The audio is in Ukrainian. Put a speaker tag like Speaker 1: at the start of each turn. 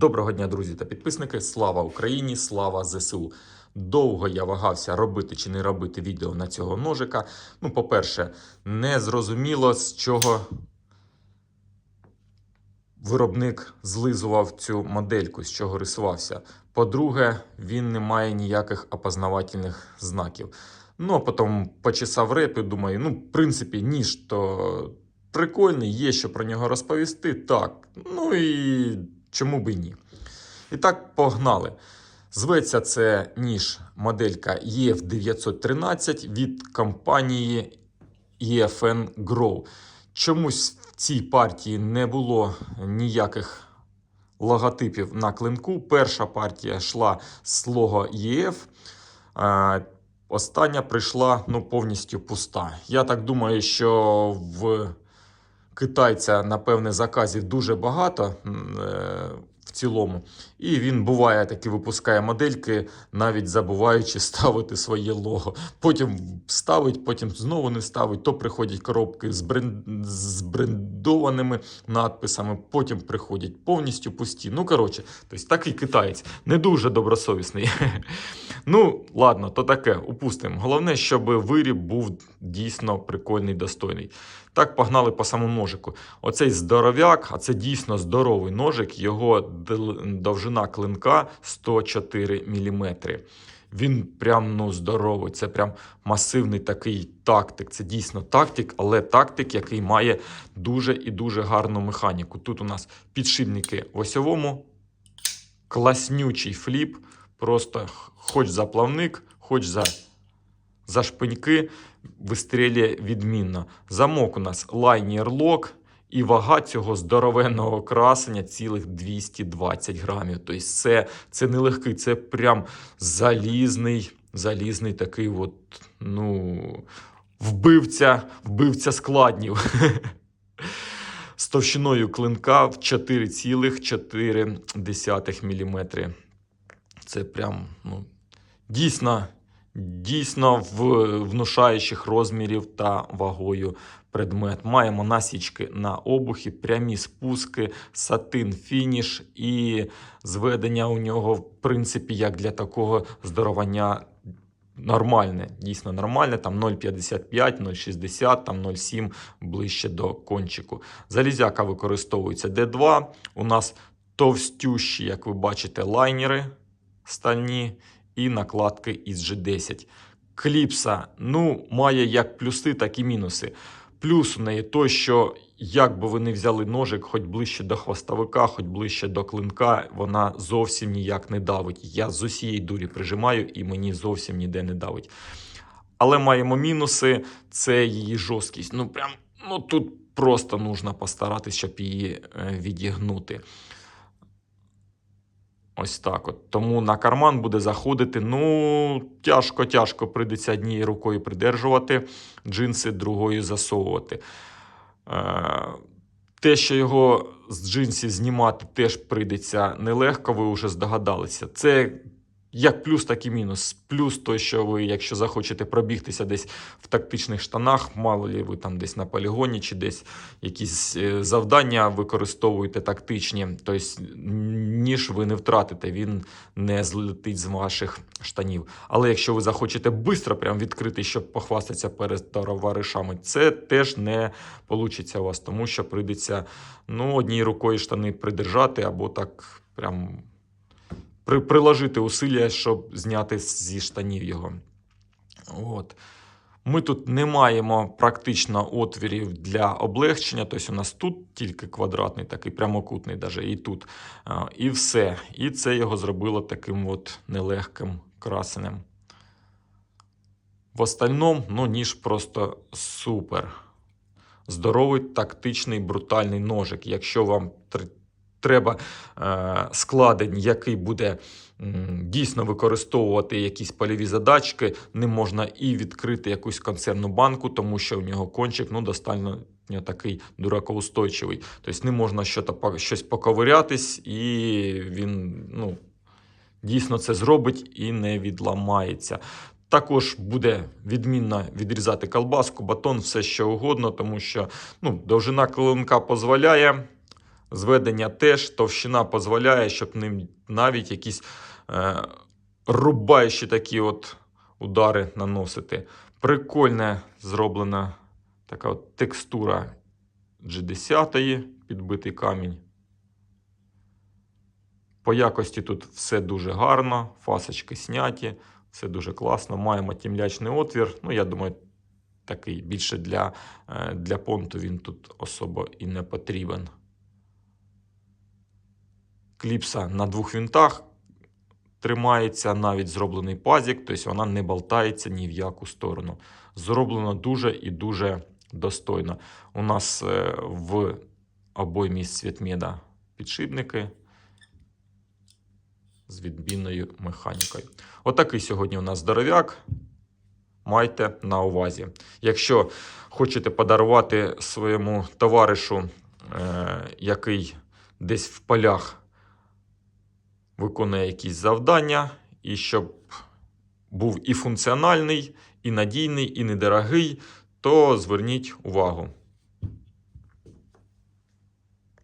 Speaker 1: Доброго дня, друзі та підписники. Слава Україні! Слава ЗСУ! Довго я вагався робити чи не робити відео на цього ножика. Ну, по-перше, не зрозуміло, з чого виробник злизував цю модельку, з чого рисувався. По-друге, він не має ніяких опознавательних знаків. Ну, а потім почесав реп і думаю, ну, в принципі, ніж то прикольний, є що про нього розповісти. Так. Ну і чому би ні. І так, погнали. Зветься це ніж моделька EF913 від компанії EFN Grow. Чомусь в цій партії не було ніяких логотипів на клинку. Перша партія йшла з лого EF. Остання прийшла ну, повністю пуста. Я так думаю, що в китайця, напевне, заказів дуже багато. Е, в цілому. І він буває таки випускає модельки, навіть забуваючи ставити своє лого. Потім ставить, потім знову не ставить. То приходять коробки з, брен... з брендованими надписами, потім приходять повністю пусті. Ну, коротше, тобто такий китаєць не дуже добросовісний. Ну, ладно, то таке, упустимо. Головне, щоб виріб був дійсно прикольний, достойний. Так погнали по самому ножику. Оцей здоров'як, а це дійсно здоровий ножик, його довжина клинка 104 мм. Він прям ну, здоровий, це прям масивний такий тактик. Це дійсно тактик, але тактик, який має дуже і дуже гарну механіку. Тут у нас підшипники в осьовому, класнючий фліп, просто хоч за плавник, хоч за, за шпиньки, вистрілює відмінно. Замок у нас лайнер лок. І вага цього здоровенного красення цілих 220 грамів. Тобто це, це не легкий, це прям залізний, залізний такий от, ну, вбивця, вбивця складнів. З товщиною клинка в 4,4 мм. Це прям ну, дійсно, дійсно в внушаючих розмірів та вагою предмет. Маємо насічки на обухи, прямі спуски, сатин фініш і зведення у нього, в принципі, як для такого здоровання. Нормальне, дійсно нормальне, там 0,55, 0,60, там 0,7 ближче до кончику. Залізяка використовується D2. У нас товстющі, як ви бачите, лайнери стальні і накладки із G10. Кліпса ну, має як плюси, так і мінуси. Плюс у неї той, що як би ви не взяли ножик, хоч ближче до хвостовика, хоч ближче до клинка, вона зовсім ніяк не давить. Я з усієї дурі прижимаю і мені зовсім ніде не давить. Але маємо мінуси, це її жорсткість. Ну, прям, ну тут просто нужно постаратися, щоб її е, відігнути. Ось так от. Тому на карман буде заходити. Ну, тяжко-тяжко прийдеться однією рукою придержувати, джинси другою засовувати. Е, те, що його з джинсів знімати, теж прийдеться нелегко, ви вже здогадалися. Це як плюс, так і мінус. Плюс той, що ви, якщо захочете пробігтися десь в тактичних штанах, мало ли ви там десь на полігоні чи десь якісь е, завдання використовуєте тактичні, тобто ніж ви не втратите, він не злетить з ваших штанів. Але якщо ви захочете швидко прям відкрити, щоб похвастатися перед товаришами, це теж не вийде у вас, тому що прийдеться ну, однією рукою штани придержати або так прям при, приложити усилля, щоб зняти зі штанів його. От. Ми тут не маємо практично отвірів для облегчення. Тобто у нас тут тільки квадратний, такий прямокутний, даже, і тут. І все. І це його зробило таким от нелегким красенем. В остальному, ну, ніж просто супер. Здоровий, тактичний, брутальний ножик. Якщо вам треба е, складень, який буде дійсно використовувати якісь польові задачки, не можна і відкрити якусь консервну банку, тому що у нього кончик ну, достатньо такий дуракоустойчивий. Тобто не можна щось поковирятись, і він ну, дійсно це зробить і не відламається. Також буде відмінно відрізати колбаску, батон, все що угодно, тому що ну, довжина клинка дозволяє Зведення теж товщина дозволяє, щоб ним навіть якісь е, рубаючі такі от удари наносити. Прикольна зроблена така от текстура G10, підбитий камінь. По якості тут все дуже гарно, фасочки сняті, все дуже класно. Маємо тімлячний отвір. Ну, я думаю, такий більше для, е, для понту він тут особо і не потрібен. Кліпса на двох вінтах тримається, навіть зроблений пазік, тобто вона не болтається ні в яку сторону. Зроблено дуже і дуже достойно. У нас е, в обоймі Світмеда підшипники з відмінною механікою. Отакий сьогодні у нас здоров'як. Майте на увазі. Якщо хочете подарувати своєму товаришу, е, який десь в полях виконує якісь завдання, і щоб був і функціональний, і надійний, і недорогий, то зверніть увагу.